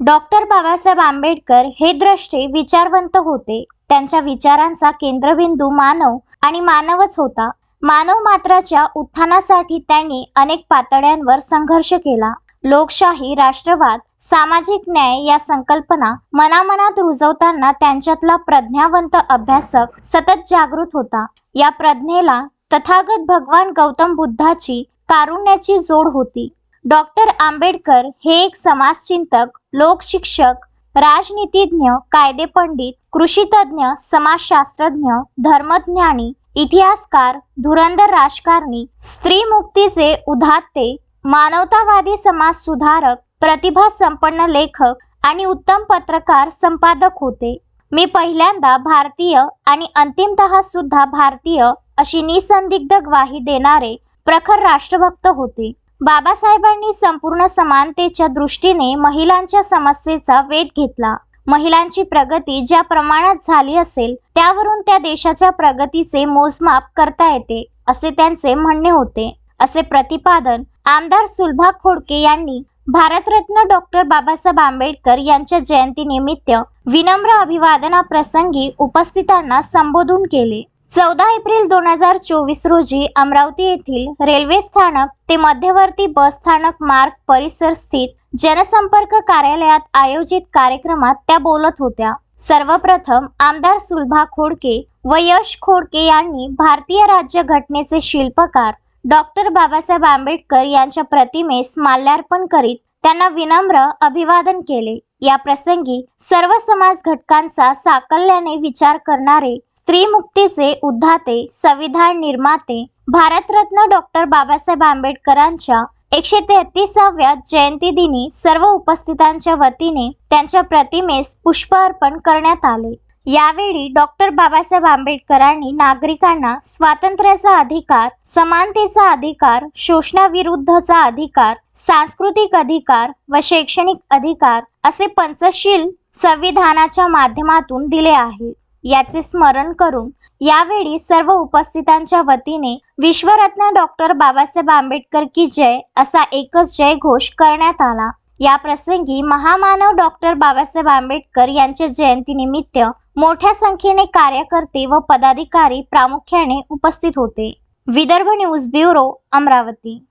Doctor Babasaheb Ambedkar हे द्रष्टे विचारवंत होते. त्यांच्या विचारांचा केंद्रबिंदू मानव आणि मानवच होता. मानव मात्राच्या उत्थानासाठी त्यांनी अनेक पातळ्यांवर संघर्ष केला. लोकशाही राष्ट्रवाद सामाजिक न्याय या संकल्पना मनामनात रुजवताना त्यांच्यातला प्रज्ञावंत अभ्यासक सतत जागृत होता. या प्रज्ञेला तथागत भगवान गौतम बुद्धाची कारुण्याची जोड होती. डॉक्टर आंबेडकर हे एक समाजचिंतक लोकशिक्षक राजनीतिज्ञ कायदेपंडित कृषीतज्ञ समाजशास्त्रज्ञ धर्मज्ञानी इतिहासकार धुरंधर राजकारणी स्त्री मुक्तीचे उदात्ते मानवतावादी समाज सुधारक प्रतिभा संपन्न लेखक आणि उत्तम पत्रकार संपादक होते. मी पहिल्यांदा भारतीय आणि अंतिमतः सुद्धा भारतीय अशी निसंदिग्ध ग्वाही देणारे प्रखर राष्ट्रभक्त होते. बाबासाहेबांनी संपूर्ण समानतेच्या दृष्टीने महिलांच्या समस्येचा वेध घेतला. महिलांची प्रगती ज्या प्रमाणात झाली असेल त्यावरून त्या देशाच्या प्रगतीचे मोजमाप करता येते असे त्यांचे म्हणणे होते. असे प्रतिपादन आमदार सुलभा खोडके यांनी भारतरत्न डॉक्टर बाबासाहेब आंबेडकर यांच्या जयंतीनिमित्त विनम्र अभिवादनाप्रसंगी उपस्थितांना संबोधून केले. चौदा एप्रिल दोन हजार चोवीस रोजी अमरावती येथील रेल्वे स्थानक ते मध्यवर्ती बस स्थानक मार्ग परिसर स्थित जनसंपर्क कार्यालयात आयोजित कार्यक्रमात त्या बोलत होत्या. सर्वप्रथम आमदार सुलभा खोडके व यश खोडके यांनी भारतीय राज्य घटनेचे शिल्पकार डॉक्टर बाबासाहेब आंबेडकर यांच्या प्रतिमेस माल्यार्पण करीत त्यांना विनम्र अभिवादन केले. या प्रसंगी सर्व समाज घटकांचा साकल्याने विचार करणारे स्त्रीमुक्तीचे उद्धाते संविधान निर्माते भारतरत्न डॉक्टर बाबासाहेब आंबेडकरांच्या एकशे तेहतीसाव्या जयंती दिनी सर्व उपस्थितांच्या वतीने त्यांच्या प्रतिमेस पुष्प अर्पण करण्यात आले. यावेळी डॉक्टर बाबासाहेब आंबेडकरांनी नागरिकांना स्वातंत्र्याचा अधिकार समानतेचा अधिकार शोषणाविरुद्धचा अधिकार सांस्कृतिक अधिकार व शैक्षणिक अधिकार असे पंचशील संविधानाच्या माध्यमातून दिले आहे याचे स्मरण करून यावेळी सर्व उपस्थितांच्या वतीने विश्वरत्न डॉक्टर बाबासाहेब आंबेडकर की जय असा एकच जय घोष करण्यात आला. या प्रसंगी महामानव डॉक्टर बाबासाहेब आंबेडकर यांच्या जयंतीनिमित्त मोठ्या संख्येने कार्यकर्ते व पदाधिकारी प्रामुख्याने उपस्थित होते. Vidarbha news bureau Amravati.